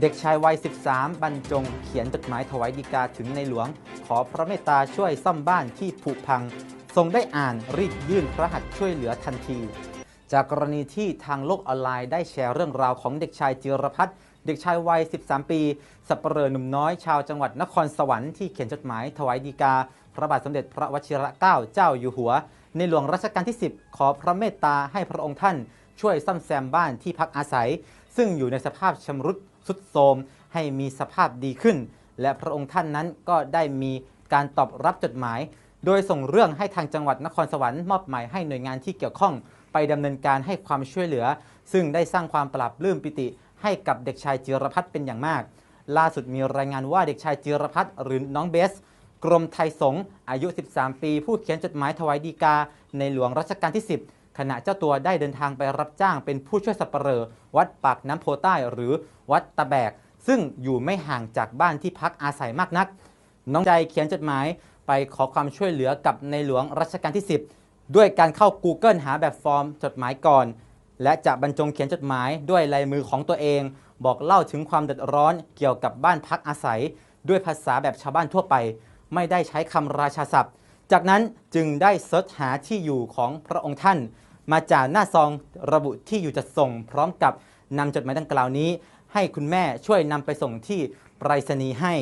เด็กชายวัย 13 บรรจง เขียนจดหมายถวายดีกาถึงในหลวง ขอพระเมตตาช่วยซ่อมบ้านที่ผุพัง ทรงได้อ่านรีบยื่นพระหัตถ์ช่วยเหลือทันที จากกรณีที่ทางโลกออนไลน์ได้แชร์เรื่องราวของเด็กชายจิรพัฒน์เด็กชายวัย 13 ปี สับเปลอหนุ่มน้อยชาวจังหวัดนครสวรรค์ที่เขียนจดหมายถวายดีกา พระบาทสมเด็จพระวชิรเกล้าเจ้าอยู่หัว ในหลวงรัชกาลที่ 10 ขอพระเมตตาให้พระองค์ท่าน ช่วยซ่อมแซมบ้านที่พักอาศัย ซึ่งอยู่ในสภาพชำรุด ทรุดโทมให้มีสภาพดีขึ้น และพระองค์ท่านนั้นก็ได้มีการตอบรับจดหมาย โดยส่งเรื่องให้ทางจังหวัดนครสวรรค์มอบหมายให้หน่วยงานที่เกี่ยวข้อง ไปดำเนินการให้ความช่วยเหลือ ซึ่งได้สร้างความปรับลื้มปิติ ให้กับเด็กชายจิรพัฒน์เป็นอย่างมาก ล่าสุดมีรายงานว่าเด็กชายจิรพัฒน์หรือน้องเบสกรมไทยสงอายุ 13 ปี ผู้เขียนจดหมายถวายดีกา ในหลวงรัชกาลที่ 10 ขณะเจ้าตัวได้เดินทางไปรับจ้างเป็นผู้ช่วยสับปเหร่อวัดปากน้ำโพใต้หรือวัดตะแบก ซึ่งอยู่ไม่ห่างจากบ้านที่พักอาศัยมากนัก น้องใจเขียนจดหมายไปขอความช่วยเหลือกับในหลวงรัชกาลที่ 10 ด้วยการเข้า Google หาแบบฟอร์มจดหมายก่อน และจะบรรจงเขียนจดหมายด้วยลายมือของตัวเอง บอกเล่าถึงความเดือดร้อนเกี่ยวกับบ้านพักอาศัย ด้วยภาษาแบบชาวบ้านทั่วไป ไม่ได้ใช้คำราชาศัพท์ จากนั้นจึงได้เสิร์ชหาที่อยู่ของพระองค์ท่าน มาจากหน้าซองระบุที่อยู่จะส่ง พร้อมกับนำจดหมายดังกล่าวนี้ ให้คุณแม่ช่วยนำไปส่งที่ไปรษณีย์ให้